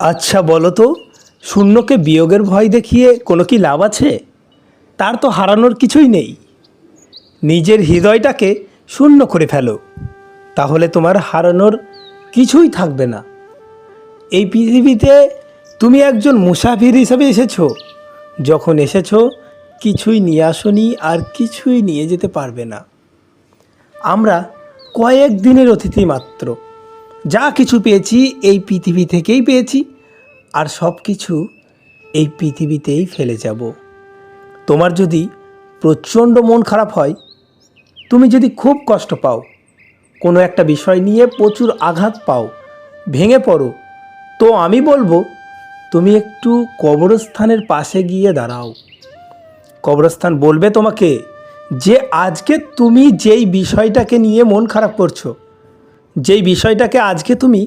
আচ্ছা বলো তো, শূন্যকে বিয়োগের ভয় দেখিয়ে কোনো কি লাভ আছে? তার তো হারানোর কিছুই নেই। নিজের হৃদয়টাকে শূন্য করে ফেলো। তাহলে তোমার হারানোর কিছুই থাকবে না। এই পৃথিবীতে তুমি একজন মুসাফির হিসেবে এসেছ। যখন এসেছ, কিছুই নিয়ে আসনি আর কিছুই নিয়ে যেতে পারবে না। আমরা কয়েক দিনের অতিথি মাত্র। যা কিছু পেয়েছি এই পৃথিবী থেকেই পেয়েছি, আর সব কিছু এই পৃথিবীতেই ফেলে যাব। তোমার যদি প্রচণ্ড মন খারাপ হয়, তুমি যদি খুব কষ্ট পাও, কোনো একটা বিষয় নিয়ে প্রচুর আঘাত পাও, ভেঙে পড়ো, তো আমি বলব, তুমি একটু কবরস্থানের পাশে গিয়ে দাঁড়াও। কবরস্থান বলবে তোমাকে যে আজকে তুমি যেই বিষয়টাকে নিয়ে মন খারাপ করছ যেই বিষয়টাকে আজকে তুমি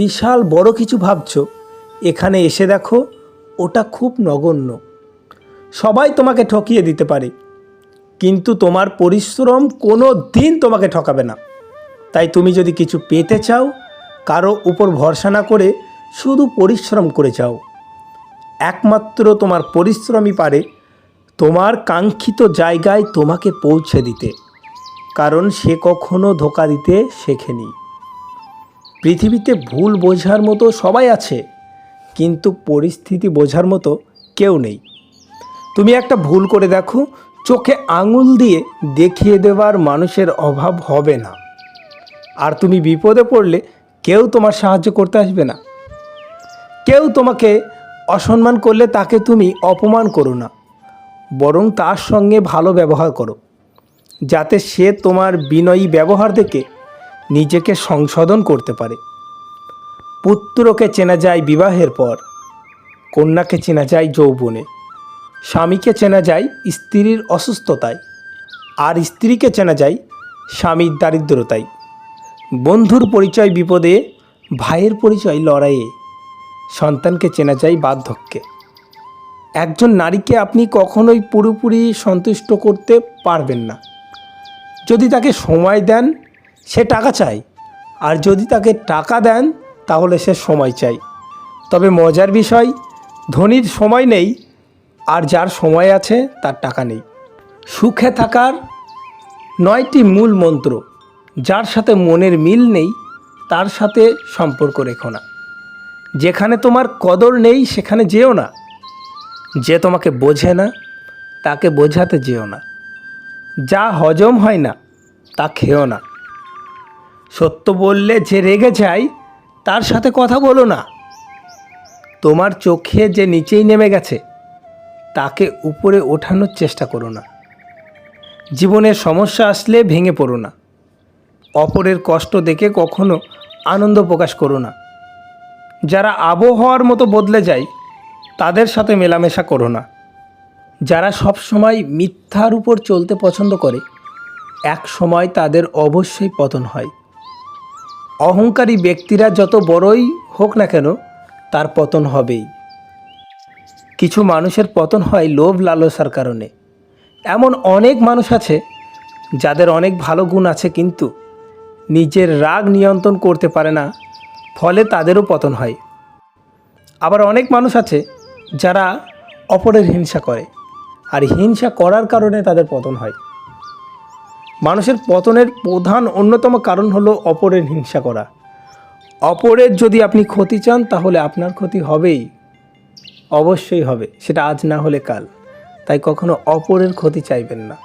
বিশাল বড় কিছু ভাবছ, এখানে এসে দেখো ওটা খুব নগণ্য। সবাই তোমাকে ঠকিয়ে দিতে পারে, কিন্তু তোমার পরিশ্রম কোনো দিন তোমাকে ঠকাবে না। তাই তুমি যদি কিছু পেতে চাও, কারও উপর ভরসা না করে শুধু পরিশ্রম করে যাও। একমাত্র তোমার পরিশ্রমই পারে তোমার কাঙ্ক্ষিত জায়গায় তোমাকে পৌঁছে দিতে, কারণ সে কখনো ধোকা দিতে শেখেনি। পৃথিবীতে ভুল বোঝার মতো সবাই আছে, কিন্তু পরিস্থিতি বোঝার মতো কেউ নেই। তুমি একটা ভুল করে দেখো, চোখে আঙুল দিয়ে দেখিয়ে দেওয়ার মানুষের অভাব হবে না। আর তুমি বিপদে পড়লে কেউ তোমার সাহায্য করতে আসবে না। কেউ তোমাকে অসম্মান করলে তাকে তুমি অপমান করো না। বরং তার সঙ্গে ভালো ব্যবহার করো, যাতে সে তোমার বিনয়ী ব্যবহার দেখে নিজেকে সংশোধন করতে পারে। পুত্রকে চেনা যায় বিবাহের পর, কন্যাকে চেনা যায় যৌবনে, স্বামীকে চেনা যায় স্ত্রীর অসুস্থতায়, আর স্ত্রীকে চেনা যায় স্বামীর দারিদ্রতায়। বন্ধুর পরিচয় বিপদে, ভাইয়ের পরিচয় লড়াইয়ে, সন্তানকে চেনা যায় বার্ধক্যে। একজন নারীকে আপনি কখনোই পুরোপুরি সন্তুষ্ট করতে পারবেন না। যদি তাকে সময় দেন সে টাকা চায়। আর যদি তাকে টাকা দেন, তাহলে সে সময় চাই তবে মজার বিষয়, ধনীর সময় নেই, আর যার সময় আছে, তার টাকা নেই। সুখে থাকার নয়টি মূল মন্ত্র, যার সাথে মনের মিল নেই, তার সাথে সম্পর্ক রেখো না। যেখানে তোমার কদর নেই, সেখানে যেও না। যে তোমাকে বোঝে না, তাকে বোঝাতে যেও না। যা হজম হয় না, তা খেও না। সত্য বললে যে রেগে যায় তার সাথে কথা বলো না। তোমার চোখে যে নিচেই নেমে গেছে, তাকে উপরে ওঠানোর চেষ্টা করো না। জীবনের সমস্যা আসলে ভেঙে পড়ো না। অপরের কষ্ট দেখে কখনো আনন্দ প্রকাশ করো না। যারা আবহাওয়ার মতো বদলে যায়, তাদের সাথে মেলামেশা করো না। যারা সব সময় মিথ্যার উপর চলতে পছন্দ করে এক সময় তাদের অবশ্যই পতন হয়। অহংকারী ব্যক্তিরা যত বড়ই হোক না কেন তার পতন হবেই। কিছু মানুষের পতন হয় লোভ লালসার কারণে। এমন অনেক মানুষ আছে যাদের অনেক ভালো গুণ আছে কিন্তু নিজের রাগ নিয়ন্ত্রণ করতে পারে না, ফলে তাদেরও পতন হয়। আবার অনেক মানুষ আছে যারা অপরের হিংসা করে, আর হিংসা করার কারণে তাদের পতন হয়। মানুষের পতনের প্রধান অন্যতম কারণ হলো অপরের হিংসা করা। অপরের যদি আপনি ক্ষতি চান, তাহলে আপনার ক্ষতি হবেই। অবশ্যই হবে, সেটা আজ না হলে কাল। তাই কখনো অপরের ক্ষতি চাইবেন না।